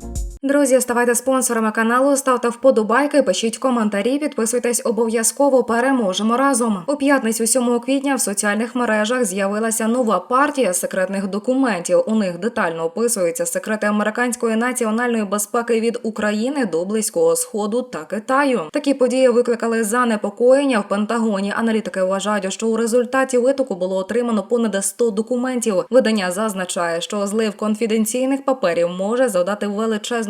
Música Друзі, ставайте спонсорами каналу, ставте вподобайки, пишіть коментарі, підписуйтесь обов'язково. Переможемо разом. У п'ятницю 7 квітня в соціальних мережах з'явилася нова партія секретних документів. У них детально описуються секрети американської національної безпеки від України до близького сходу та Китаю. Такі події викликали занепокоєння в Пентагоні. Аналітики вважають, що у результаті витоку було отримано понад 100 документів. Видання зазначає, що злив конфіденційних паперів може завдати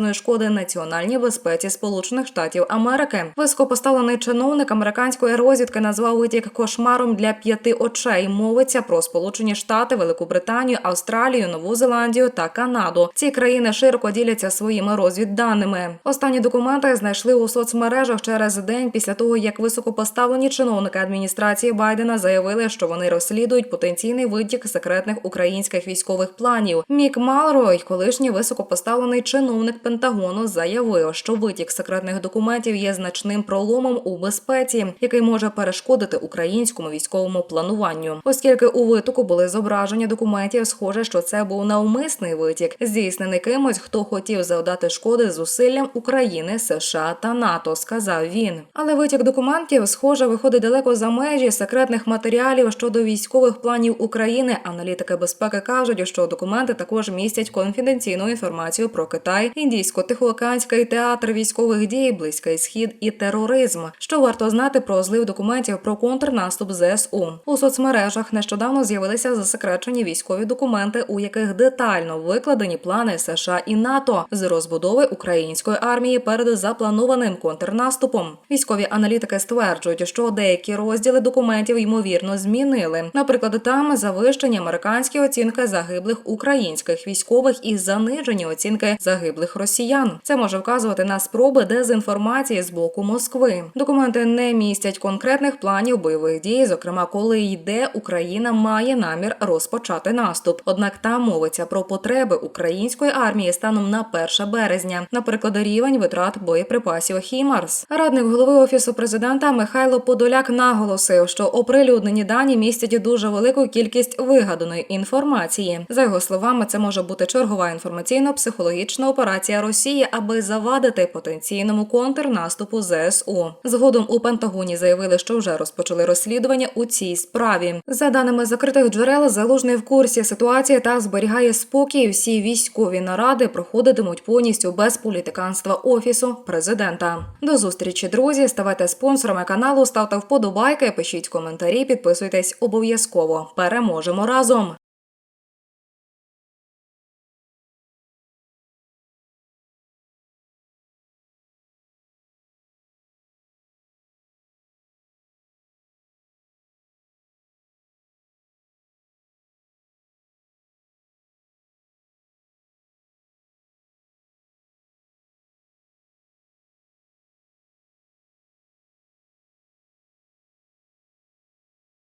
величезної шкоди національній безпеці Сполучених Штатів Америки. Високопоставлений чиновник американської розвідки назвав витік кошмаром для п'яти очей. Мовиться про Сполучені Штати, Велику Британію, Австралію, Нову Зеландію та Канаду. Ці країни широко діляться своїми розвідданими. Останні документи знайшли у соцмережах через день після того, як високопоставлені чиновники адміністрації Байдена заявили, що вони розслідують потенційний витік секретних українських військових планів. Мік Малрой, колишній високопоставлений чиновник Пентагону, заявив, що витік секретних документів є значним проломом у безпеці, який може перешкодити українському військовому плануванню. Оскільки у витоку були зображення документів, схоже, що це був навмисний витік, здійснений кимось, хто хотів завдати шкоди зусиллям України, США та НАТО, сказав він. Але витік документів, схоже, виходить далеко за межі секретних матеріалів щодо військових планів України. Аналітики безпеки кажуть, що документи також містять конфіденційну інформацію про Китай, індійсько-тихоокеанський театр військових дій, близький схід і тероризм. Що варто знати про злив документів про контрнаступ ЗСУ у соцмережах. Нещодавно з'явилися засекречені військові документи, у яких детально викладені плани США і НАТО з розбудови української армії перед запланованим контрнаступом. Військові аналітики стверджують, що деякі розділи документів ймовірно змінили. Наприклад, там завищені американські оцінки загиблих українських військових і занижені оцінки загиблих росіян. Це може вказувати на спроби дезінформації з боку Москви. Документи не містять конкретних планів бойових дій, зокрема, коли йде Україна має намір розпочати наступ. Однак там мовиться про потреби української армії станом на 1 березня, наприклад, рівень витрат боєприпасів Хімарс. Радник голови офісу президента Михайло Подоляк наголосив, що оприлюднені дані містять дуже велику кількість вигаданої інформації. За його словами, це може бути чергова інформаційно-психологічна операція Росії, аби завадити потенційному контрнаступу ЗСУ. Згодом у Пентагоні заявили, що вже розпочали розслідування у цій справі. За даними закритих джерел, залужний в курсі ситуації та зберігає спокій. Всі військові наради проходитимуть повністю без політиканства офісу президента. До зустрічі, друзі. Ставайте спонсорами каналу, ставте вподобайки, пишіть коментарі, підписуйтесь обов'язково. Переможемо разом.